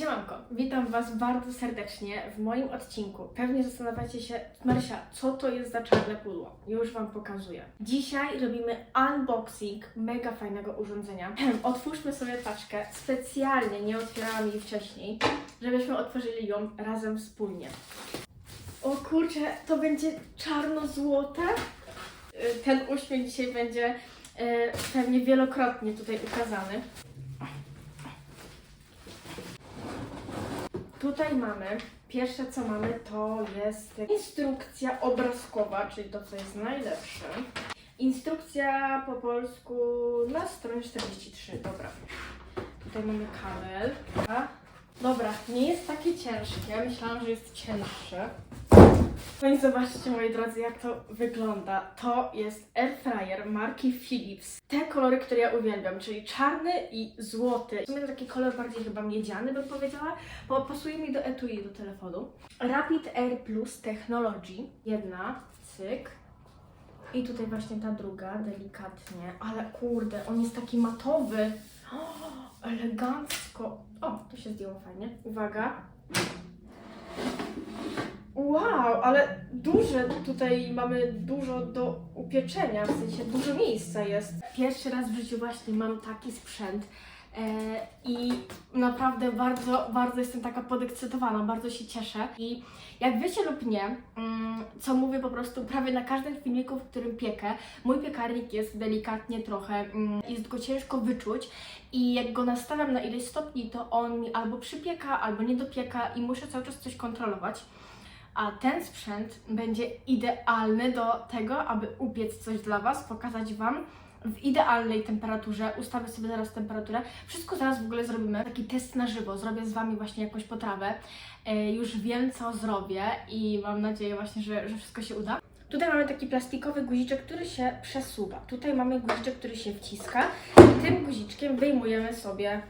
Siemanko, witam Was bardzo serdecznie w moim odcinku. Pewnie zastanawiacie się, Marysia, co to jest za czarne pudło? Już Wam pokazuję. Dzisiaj robimy unboxing mega fajnego urządzenia. Otwórzmy sobie paczkę. Specjalnie nie otwierałam jej wcześniej, żebyśmy otworzyli ją razem wspólnie. O kurczę, to będzie czarno-złote. Y, Ten uśmiech dzisiaj będzie y, pewnie wielokrotnie tutaj ukazany. Tutaj mamy, pierwsze co mamy to jest instrukcja obrazkowa, czyli to co jest najlepsze. Instrukcja po polsku na stronie 43, dobra. Tutaj mamy kabel. Dobra, nie jest takie ciężkie, myślałam, że jest cięższe. No i zobaczcie moi drodzy jak to wygląda. To jest air fryer marki Philips. Te kolory, które ja uwielbiam, czyli czarny i złoty. W sumie to taki kolor bardziej chyba miedziany bym powiedziała, bo pasuje mi do etui do telefonu. Rapid Air Plus Technology. Jedna, cyk. I tutaj właśnie ta druga, delikatnie. Ale kurde, on jest taki matowy. O, elegancko. O, to się zdjęło fajnie. Uwaga. Wow, ale duże tutaj mamy dużo do upieczenia, w sensie dużo miejsca jest. Pierwszy raz w życiu właśnie mam taki sprzęt i naprawdę bardzo, bardzo jestem taka podekscytowana, bardzo się cieszę. I jak wiecie lub nie, mm, co mówię po prostu prawie na każdym filmiku, w którym piekę, mój piekarnik jest delikatnie trochę, mm, jest go ciężko wyczuć i jak go nastawiam na ileś stopni, to on mi albo przypieka, albo nie dopieka i muszę cały czas coś kontrolować. A ten sprzęt będzie idealny do tego, aby upiec coś dla Was, pokazać Wam w idealnej temperaturze. Ustawię sobie zaraz temperaturę. Wszystko zaraz w ogóle zrobimy. Taki test na żywo. Zrobię z Wami właśnie jakąś potrawę. E, już wiem, co zrobię i mam nadzieję właśnie, że, że wszystko się uda. Tutaj mamy taki plastikowy guziczek, który się przesuwa. Tutaj mamy guziczek, który się wciska. I tym guziczkiem wyjmujemy sobie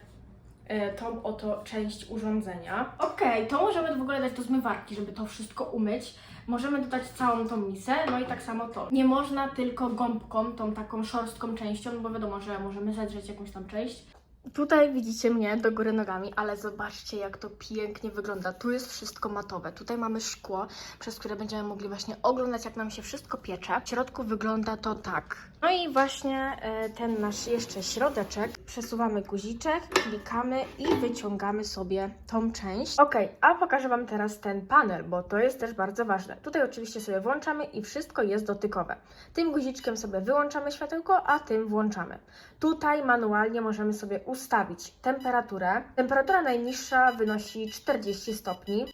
tą oto część urządzenia. Okej, to możemy w ogóle dać do zmywarki, żeby to wszystko umyć. Możemy dodać całą tą misę, no i tak samo to. Nie można tylko gąbką, tą taką szorstką częścią, no bo wiadomo, że możemy zedrzeć jakąś tam część. Tutaj widzicie mnie do góry nogami, ale zobaczcie jak to pięknie wygląda. Tu jest wszystko matowe. Tutaj mamy szkło, przez które będziemy mogli właśnie oglądać jak nam się wszystko piecze. W środku wygląda to tak. No i właśnie e, ten nasz jeszcze środeczek. Przesuwamy guziczek, klikamy i wyciągamy sobie tą część. Ok, a pokażę Wam teraz ten panel, bo to jest też bardzo ważne. Tutaj oczywiście sobie włączamy i wszystko jest dotykowe. Tym guziczkiem sobie wyłączamy światełko, a tym włączamy. Tutaj manualnie możemy sobie ustawić temperaturę. Temperatura najniższa wynosi 40 stopni.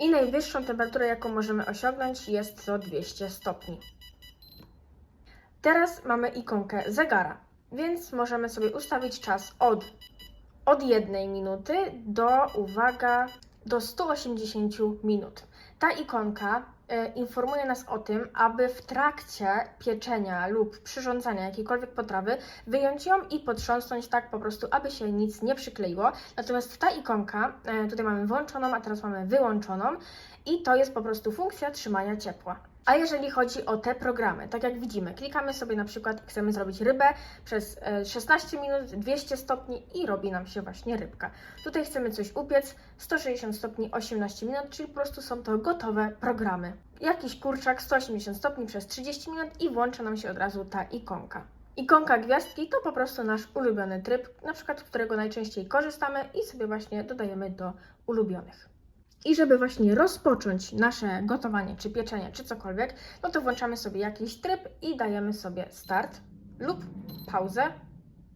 I najwyższą temperaturę, jaką możemy osiągnąć, jest to 200 stopni. Teraz mamy ikonkę zegara, więc możemy sobie ustawić czas od, od 1 minuty do, uwaga, do 180 minut. Ta ikonka informuje nas o tym, aby w trakcie pieczenia lub przyrządzania jakiejkolwiek potrawy wyjąć ją i potrząsnąć tak po prostu, aby się nic nie przykleiło. Natomiast ta ikonka, e, tutaj mamy włączoną, a teraz mamy wyłączoną i to jest po prostu funkcja trzymania ciepła. A jeżeli chodzi o te programy, tak jak widzimy, klikamy sobie na przykład, chcemy zrobić rybę przez e, 16 minut, 200 stopni i robi nam się właśnie rybka. Tutaj chcemy coś upiec, 160 stopni, 18 minut, czyli po prostu są to gotowe programy. Jakiś kurczak, 180 stopni przez 30 minut i włącza nam się od razu ta ikonka. Ikonka gwiazdki to po prostu nasz ulubiony tryb, na przykład, którego najczęściej korzystamy i sobie właśnie dodajemy do ulubionych. I żeby właśnie rozpocząć nasze gotowanie, czy pieczenie, czy cokolwiek, no to włączamy sobie jakiś tryb i dajemy sobie start lub pauzę,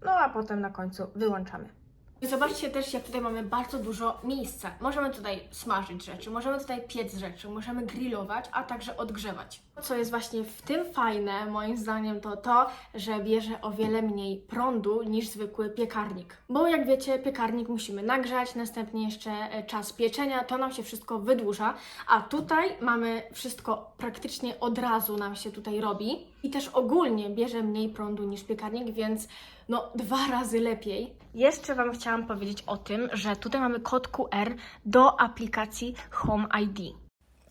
no a potem na końcu wyłączamy. Zobaczcie też, jak tutaj mamy bardzo dużo miejsca. Możemy tutaj smażyć rzeczy, możemy tutaj piec rzeczy, możemy grillować, a także odgrzewać. Co jest właśnie w tym fajne, moim zdaniem, to to, że bierze o wiele mniej prądu niż zwykły piekarnik. Bo jak wiecie, piekarnik musimy nagrzać, następnie jeszcze e, czas pieczenia, to nam się wszystko wydłuża, a tutaj mamy wszystko praktycznie od razu nam się tutaj robi. I też ogólnie bierze mniej prądu niż piekarnik, więc no dwa razy lepiej. Jeszcze Wam chciałam powiedzieć o tym, że tutaj mamy kod QR do aplikacji Home ID.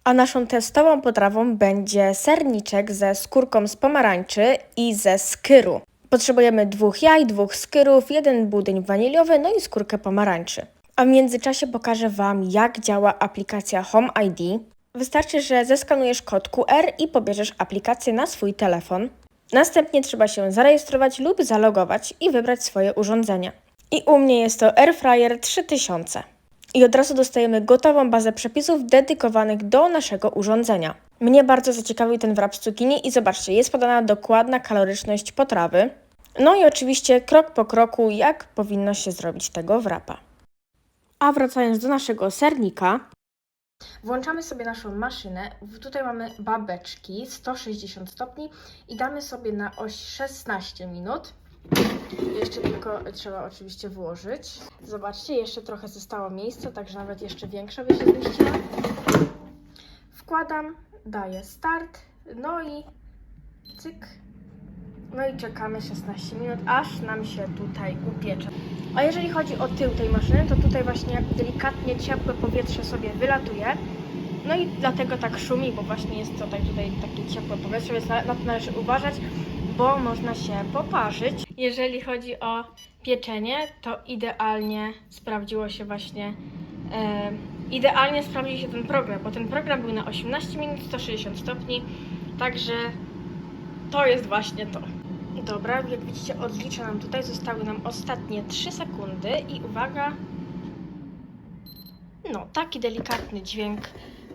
A naszą testową potrawą będzie serniczek ze skórką z pomarańczy i ze skyru. Potrzebujemy dwóch jaj, dwóch skyrów, jeden budyń waniliowy, no i skórkę pomarańczy. A w międzyczasie pokażę Wam, jak działa aplikacja Home ID. Wystarczy, że zeskanujesz kod QR i pobierzesz aplikację na swój telefon. Następnie trzeba się zarejestrować lub zalogować i wybrać swoje urządzenie. I u mnie jest to Airfryer 3000. I od razu dostajemy gotową bazę przepisów dedykowanych do naszego urządzenia. Mnie bardzo zaciekawił ten wrap z cukinii i zobaczcie, jest podana dokładna kaloryczność potrawy. No i oczywiście krok po kroku, jak powinno się zrobić tego wrapa. A wracając do naszego sernika, włączamy sobie naszą maszynę. Tutaj mamy babeczki 160 stopni i damy sobie na oś 16 minut. Jeszcze tylko trzeba oczywiście włożyć. Zobaczcie, jeszcze trochę zostało miejsca, także nawet jeszcze większa by się zmieściła. Wkładam, daję start, no i cyk. No i czekamy 16 minut, aż nam się tutaj upiecze. A jeżeli chodzi o tył tej maszyny, to tutaj właśnie delikatnie ciepłe powietrze sobie wylatuje. No i dlatego tak szumi, bo właśnie jest tutaj, tutaj takie ciepłe powietrze, więc na to należy uważać, bo można się poparzyć. Jeżeli chodzi o pieczenie, to idealnie sprawdziło się właśnie, e, idealnie sprawdził się ten program, bo ten program był na 18 minut, 160 stopni, także to jest właśnie to. Dobra, jak widzicie odlicza nam tutaj, zostały nam ostatnie 3 sekundy i uwaga, no taki delikatny dźwięk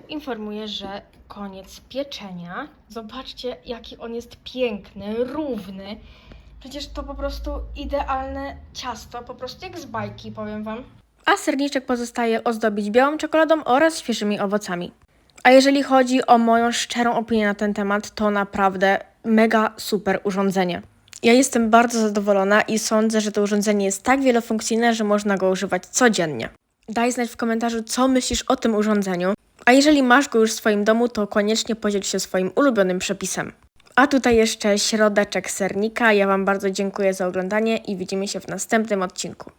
informuje, że koniec pieczenia. Zobaczcie jaki on jest piękny, równy. Przecież to po prostu idealne ciasto, po prostu jak z bajki, powiem Wam. A serniczek pozostaje ozdobić białą czekoladą oraz świeżymi owocami. A jeżeli chodzi o moją szczerą opinię na ten temat, to naprawdę mega super urządzenie. Ja jestem bardzo zadowolona i sądzę, że to urządzenie jest tak wielofunkcyjne, że można go używać codziennie. Daj znać w komentarzu, co myślisz o tym urządzeniu. A jeżeli masz go już w swoim domu, to koniecznie podziel się swoim ulubionym przepisem. A tutaj jeszcze środeczek sernika. Ja Wam bardzo dziękuję za oglądanie i widzimy się w następnym odcinku.